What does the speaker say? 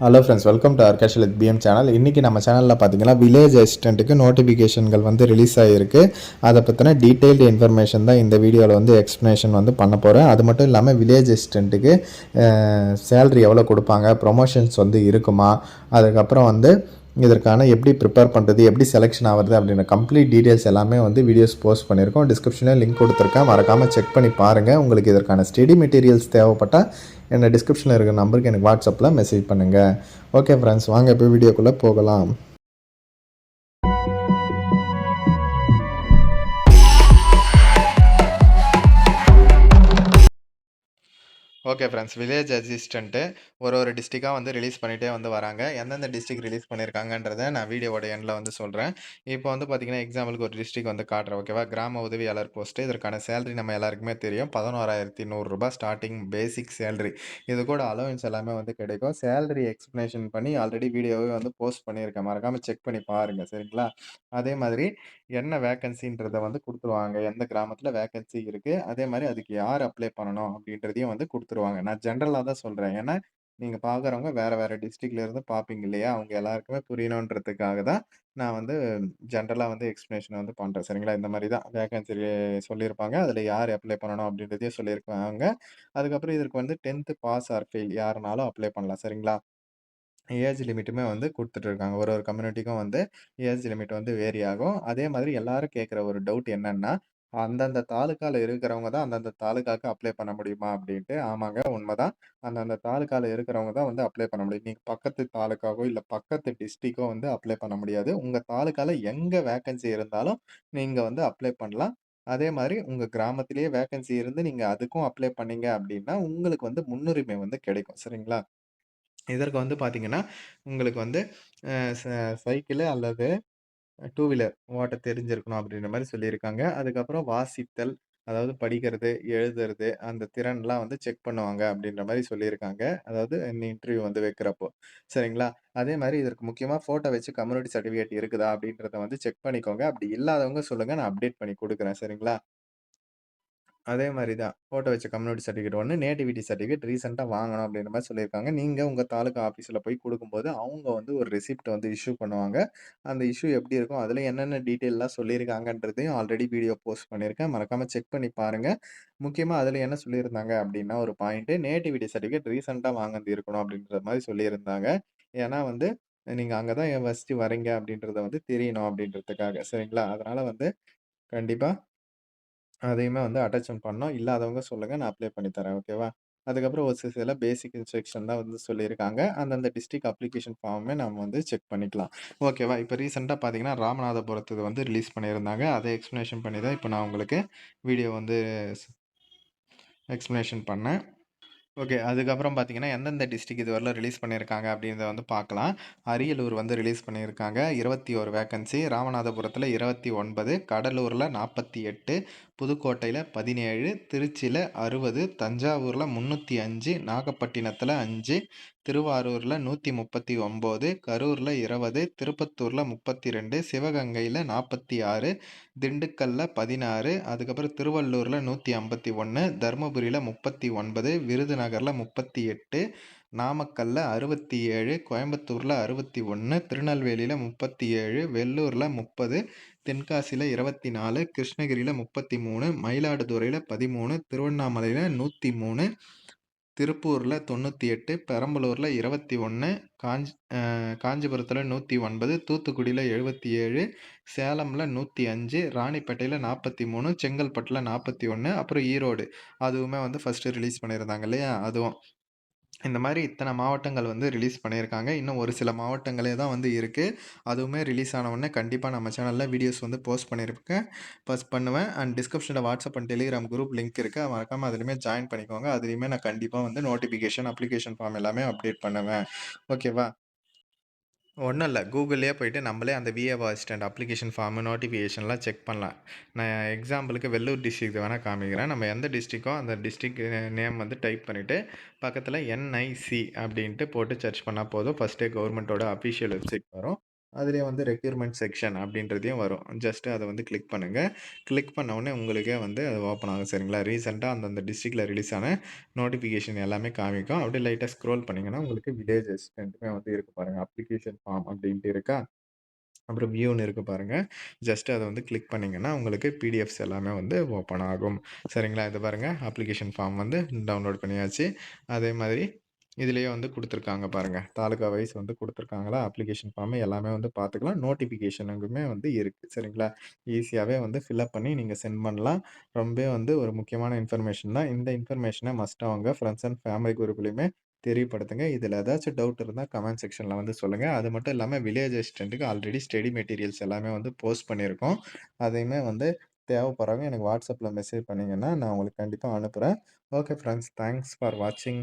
Hello friends welcome to ஆர்கேஷல் PM channel இன்றைக்கி நம்ம சேனலில் பார்த்தீங்கன்னா வில்லேஜ் அசிஸ்டண்ட்டுக்கு நோட்டிஃபிகேஷன்கள் வந்து ரிலீஸ் ஆகிருக்கு அதை பற்றின டீட்டெயில்டு இன்ஃபர்மேஷன் தான் இந்த வீடியோவில் வந்து எக்ஸ்ப்ளனேஷன் வந்து பண்ண போகிறேன் அது மட்டும் இல்லாமல் வில்லேஜ் அசிஸ்டண்ட்டுக்கு சேலரி எவ்வளோ கொடுப்பாங்க ப்ரொமோஷன்ஸ் வந்து இருக்குமா அதுக்கப்புறம் வந்து இதற்கான எப்படி ப்ரிப்பேர் பண்ணுறது எப்படி செலெக்ஷன் ஆகிறது அப்படின்ற கம்ப்ளீட் டீட்டெயில்ஸ் எல்லாமே வந்து வீடியோஸ் போஸ்ட் பண்ணியிருக்கோம். டிஸ்கிரிப்ஷனில் லிங்க் கொடுத்துருக்கேன். மறக்காமல் செக் பண்ணி பாருங்கள் உங்களுக்கு இதற்கான ஸ்டடி மெட்டீரியல்ஸ் தேவைப்பட்டால் என்னோட டிஸ்கிரிப்ஷனில் இருக்கிற நம்பருக்கு எனக்கு வாட்ஸ்அப்பில் மெசேஜ் பண்ணுங்கள் ஓகே ஃப்ரெண்ட்ஸ் வாங்க இப்போ வீடியோக்குள்ளே போகலாம். ஓகே ஃப்ரெண்ட்ஸ் வில்லேஜ் அசிஸ்டண்ட்டு ஒரு ஒரு டிஸ்ட்ரிக்டாக வந்து ரிலீஸ் பண்ணிகிட்டே வந்து வராங்க. எந்தெந்த டிஸ்ட்ரிக் ரிலீஸ் பண்ணியிருக்காங்கன்றதை நான் வீடியோவோட எண்டில் வந்து சொல்கிறேன் இப்போ வந்து பார்த்தீங்கன்னா எக்ஸாம்பிளுக்கு ஒரு டிஸ்ட்ரிக் வந்து காட்டுறேன் ஓகேவா கிராம உதவியாளர் போஸ்ட்டு இதற்கான சேலரி நம்ம எல்லாருக்குமே தெரியும். பதினோராயிரத்தி நூறுரூபா ஸ்டார்டிங் பேசிக் சேலரி இது கூட அலவன்ஸ் எல்லாமே வந்து கிடைக்கும். சேலரி எக்ஸ்ப்ளனேஷன் பண்ணி ஆல்ரெடி வீடியோவே வந்து போஸ்ட் பண்ணியிருக்கேன். மறக்காமல் செக் பண்ணி பாருங்கள் சரிங்களா? அதே மாதிரி என்ன வேக்கன்சின்றதை வந்து கொடுத்துருவாங்க. எந்த கிராமத்தில் வேக்கன்சி இருக்குது அதே மாதிரி அதுக்கு யார் அப்ளை பண்ணணும் அப்படின்றதையும் வந்து கொடுத்துருவாங்க. நான் ஜென்ரலாக தான் சொல்கிறேன் ஏன்னா நீங்கள் பார்க்குறவங்க வேறு வேறு டிஸ்ட்ரிக்ட்ல இருந்து பார்ப்பீங்க இல்லையா? அவங்க எல்லாருக்குமே புரியணுன்றதுக்காக தான் நான் வந்து ஜென்ரலாக வந்து எக்ஸ்ப்ளனேஷன் வந்து பண்ணுறேன் சரிங்களா? இந்த மாதிரி தான் வேகன்சி சொல்லியிருப்பாங்க. அதில் யார் அப்ளை பண்ணணும் அப்படின்றதையும் சொல்லியிருக்காங்க. அதுக்கப்புறம் இதற்கு வந்து டென்த்து பாஸ் ஆர் ஃபெயில் யாருனாலும் அப்ளை பண்ணலாம். சரிங்களா? ஏஜ் லிமிட்டுமே வந்து குடுத்துட்டுருக்காங்க. ஒரு ஒரு கம்யூனிட்டிக்கும் வந்து ஏஜ் லிமிட் வந்து வேரி ஆகும். அதே மாதிரி எல்லாரும் கேட்குற ஒரு டவுட் என்னன்னா, அந்தந்த தாலுக்கால இருக்கிறவங்க தான் அந்தந்த தாலுக்காக்கு அப்ளை பண்ண முடியுமா? அப்படின்ட்டு. ஆமாங்க உண்மைதான் அந்தந்த தாலுக்கால இருக்கிறவங்க தான் வந்து அப்ளை பண்ண முடியும். நீங்கள் பக்கத்து தாலுக்காவோ, இல்லை பக்கத்து டிஸ்ட்ரிக்கோ வந்து அப்ளை பண்ண முடியாது. உங்கள் தாலுக்கால எங்கே வேக்கன்சி இருந்தாலும் நீங்கள் வந்து அப்ளை பண்ணலாம். அதே மாதிரி உங்கள் கிராமத்திலேயே வேக்கன்சி இருந்து நீங்கள் அதுக்கும் அப்ளை பண்ணீங்க அப்படின்னா, உங்களுக்கு வந்து முன்னுரிமை வந்து கிடைக்கும். சரிங்களா? இதற்கு வந்து பார்த்தீங்கன்னா, உங்களுக்கு வந்து சைக்கிள் ச சைக்கிளு அல்லது டூ வீலர் ஓட்ட தெரிஞ்சிருக்கணும் அப்படின்ற மாதிரி சொல்லியிருக்காங்க. அதுக்கப்புறம் வாசித்தல், அதாவது படிக்கிறது, எழுதுறது, அந்த திறன்லாம் வந்து செக் பண்ணுவாங்க அப்படின்ற மாதிரி சொல்லியிருக்காங்க. அதாவது இந்த இன்டர்வியூ வந்து வைக்கிறப்போ. சரிங்களா? அதே மாதிரி இதற்கு முக்கியமாக ஃபோட்டோ வச்சு கம்யூனிட்டி சர்டிஃபிகேட் இருக்குதா அப்படின்றத வந்து செக் பண்ணிக்கோங்க. அப்படி இல்லாதவங்க சொல்லுங்கள் நான் அப்டேட் பண்ணி கொடுக்குறேன் சரிங்களா? அதே மாதிரி தான். ஃபோட்டோ வச்ச கம்யூனிட்டி சர்டிஃபிகேட் ஒன்று நேட்டிவிட்டி சர்டிஃபிகேட் ரீசெண்டாக வாங்கணும் அப்படின்ற மாதிரி சொல்லியிருக்காங்க. நீங்கள் உங்கள் தாலுகா ஆஃபீஸில் போய் கொடுக்கும்போது அவங்க வந்து ஒரு ரெசிப்ட் வந்து இஷ்யூ பண்ணுவாங்க. அந்த இஷ்யூ எப்படி இருக்கும், அதில் என்னென்ன டீட்டெயிலாக சொல்லியிருக்காங்கன்றதையும் ஆல்ரெடி வீடியோ போஸ்ட் பண்ணியிருக்கேன். மறக்காமல் செக் பண்ணி பாருங்கள் முக்கியமாக அதில் என்ன சொல்லியிருந்தாங்க அப்படின்னா, ஒரு பாயிண்ட்டு நேட்டிவிட்டி சர்டிஃபிகேட் ரீசெண்டாக வாங்குனது இருக்கணும் அப்படின்ற மாதிரி சொல்லியிருந்தாங்க. ஏன்னா வந்து, நீங்கள் அங்கே தான் ஃபஸ்ட்டு வரீங்க அப்படின்றத வந்து தெரியணும் அப்படின்றதுக்காக. சரிங்களா? அதனால் வந்து கண்டிப்பாக அதையுமே வந்து அட்டாச்மென்ட் பண்ணோம் இல்லாதவங்க சொல்லுங்க. நான் அப்ளை பண்ணி தரேன். ஓகேவா? அதுக்கப்புறம் ஒரு சில சில பேசிக் இன்ஸ்ட்ரக்ஷன் தான் வந்து சொல்லியிருக்காங்க. அந்தந்த டிஸ்ட்ரிக்ட் அப்ளிகேஷன் ஃபார்மே நம்ம வந்து செக் பண்ணிக்கலாம். ஓகேவா? இப்போ ரீசென்ட்டா பார்த்தீங்கன்னா, ராமநாதபுரத்துது வந்து ரிலீஸ் பண்ணியிருந்தாங்க. அத எக்ஸ்ப்ளனேஷன் பண்ணி தான் இப்போ நான் உங்களுக்கு வீடியோ வந்து ஸ் எக்ஸ்ப்ளனேஷன் பண்ணேன். ஓகே. அதுக்கப்புறம் பார்த்தீங்கன்னா, எந்தெந்த டிஸ்ட்ரிக்ட் இதுவரையிலும் ரிலீஸ் பண்ணியிருக்காங்க அப்படின்றத வந்து பார்க்கலாம். அரியலூர் வந்து ரிலீஸ் பண்ணியிருக்காங்க. 21 வேக்கன்சி. ராமநாதபுரத்தில 29, கடலூர்ல 48, புதுக்கோட்டையில் பதினேழு திருச்சியில் அறுபது தஞ்சாவூரில் முந்நூற்றி அஞ்சு நாகப்பட்டினத்தில் அஞ்சு திருவாரூரில் நூற்றி முப்பத்தி ஒம்பது கரூரில் இருபது திருப்பத்தூரில் முப்பத்தி ரெண்டு சிவகங்கையில் நாற்பத்தி ஆறு திண்டுக்கல்ல பதினாறு அதுக்கப்புறம் திருவள்ளூரில் நூற்றி ஐம்பத்தி ஒன்று தருமபுரியில் முப்பத்தி ஒன்பது விருதுநகரில் முப்பத்தி எட்டு நாமக்கல்லில் அறுபத்தி ஏழு கோயம்புத்தூரில் அறுபத்தி ஒன்று திருநெல்வேலியில் முப்பத்தி ஏழு வெள்ளூரில் முப்பது தென்காசியில் இருபத்தி நாலு கிருஷ்ணகிரியில் முப்பத்தி மூணு மயிலாடுதுறையில் பதிமூணு திருவண்ணாமலையில் நூற்றி மூணு திருப்பூரில் தொண்ணூற்றி எட்டு பெரம்பலூரில் இருபத்தி ஒன்று காஞ்சி காஞ்சிபுரத்தில் நூற்றி ஒன்பது தூத்துக்குடியில் எழுபத்தி ஏழு சேலமில் நூற்றி அஞ்சு ராணிப்பேட்டையில் நாற்பத்தி மூணு செங்கல்பட்டில் நாற்பத்தி ஒன்று அப்புறம் ஈரோடு. அதுவுமே வந்து ஃபஸ்ட்டு ரிலீஸ் பண்ணியிருந்தாங்க இல்லையா? அதுவும். இந்த மாதிரி இத்தனை மாவட்டங்கள் வந்து ரிலீஸ் பண்ணியிருக்காங்க. இன்னும் ஒரு சில மாவட்டங்களே தான் வந்து இருக்குது அதுவுமே ரிலீஸ் ஆனவுடனே கண்டிப்பாக நம்ம சேனலில் வீடியோஸ் வந்து போஸ்ட் பண்ணியிருக்கேன். போஸ்ட் பண்ணுவேன். அண்ட் டிஸ்கிரிப்ஷனில் WhatsApp and Telegram group link இருக்குது மறக்காமல் அதுலேயுமே ஜாயின் பண்ணிக்கோங்க. அதுலேயுமே நான் கண்டிப்பாக வந்து நோட்டிஃபிகேஷன், அப்ளிகேஷன் ஃபார்ம் எல்லாமே அப்டேட் பண்ணுவேன். ஓகேவா? ஒன்றும் இல்லை கூகுளே போயிட்டு நம்மளே அந்த விஏஓ அசிஸ்டன்ட் அப்ளிகேஷன் ஃபார்மு, நோட்டிஃபிகேஷன்லாம் செக் பண்ணலாம். நான் எக்ஸாம்பிளுக்கு வெள்ளூர் டிஸ்ட்ரிக்ட் வேணால் காமிக்கிறேன். நம்ம எந்த டிஸ்ட்ரிக்கோ அந்த டிஸ்ட்ரிக் நேம் வந்து டைப் பண்ணிவிட்டு பக்கத்தில் என்ஐசி அப்படின்ட்டு போட்டு சர்ச் பண்ணால் போதும். ஃபஸ்ட்டே கவர்மெண்ட்டோட அஃபிஷியல் வெப்சைட் வரும். அதிலே வந்து ரெக்யூர்மெண்ட் செக்ஷன் அப்படின்றதையும் வரும். ஜஸ்ட்டு அதை வந்து கிளிக் பண்ணுங்கள் கிளிக் பண்ணவுடனே உங்களுக்கே வந்து அது ஓப்பன் ஆகும் சரிங்களா? ரீசெண்டாக அந்தந்த டிஸ்ட்ரிக்டில் ரிலீஸ் ஆன நோட்டிஃபிகேஷன் எல்லாமே காமிக்கும். அப்படியே லைட்டாக ஸ்க்ரோல் பண்ணீங்கன்னா, உங்களுக்கு வில்லேஜ் அசிஸ்டன்ட்மே வந்து இருக்கு பாருங்கள் அப்ளிகேஷன் ஃபார்ம் அப்படின்ட்டு இருக்கா? அப்புறம் வியூன்னு இருக்கு பாருங்கள் ஜஸ்ட்டு அதை வந்து கிளிக் பண்ணிங்கன்னா உங்களுக்கு பிடிஎஃப்ஸ் எல்லாமே வந்து ஓப்பன் ஆகும். சரிங்களா? இது பாருங்கள் அப்ளிகேஷன் ஃபார்ம் வந்து டவுன்லோட் பண்ணியாச்சு. அதே மாதிரி இதுலேயே வந்து கொடுத்துருக்காங்க பாருங்கள் தாலுகா வைஸ் வந்து கொடுத்துருக்காங்களா அப்ளிகேஷன் ஃபார்ம் எல்லாமே வந்து பார்த்துக்கலாம். நோட்டிஃபிகேஷனுக்குமே வந்து இருக்குது சரிங்களா? ஈஸியாகவே வந்து ஃபில்அப் பண்ணி நீங்கள் சென்ட் பண்ணலாம். ரொம்பவே வந்து ஒரு முக்கியமான இன்ஃபர்மேஷன் தான். இந்த இன்ஃபர்மேஷனை மஸ்ட் அவங்க ஃப்ரெண்ட்ஸ் அண்ட் ஃபேமிலி குரூப்லயுமே தெரியப்படுத்துங்க. இதில் ஏதாச்சும் டவுட் இருந்தால் கமெண்ட் செக்ஷனில் வந்து சொல்லுங்கள் அது மட்டும் இல்லாமல் வில்லேஜ் அசிஸ்டண்ட்டுக்கு ஆல்ரெடி ஸ்டடி மெட்டீரியல்ஸ் எல்லாமே வந்து போஸ்ட் பண்ணியிருக்கோம். அதையுமே வந்து தேவைப்படுறவங்க எனக்கு வாட்ஸ்அப்பில் மெசேஜ் பண்ணிங்கன்னா நான் உங்களுக்கு கண்டிப்பாக அனுப்புகிறேன் ஓகே ஃப்ரெண்ட்ஸ் தேங்க்ஸ் ஃபார் வாட்சிங்.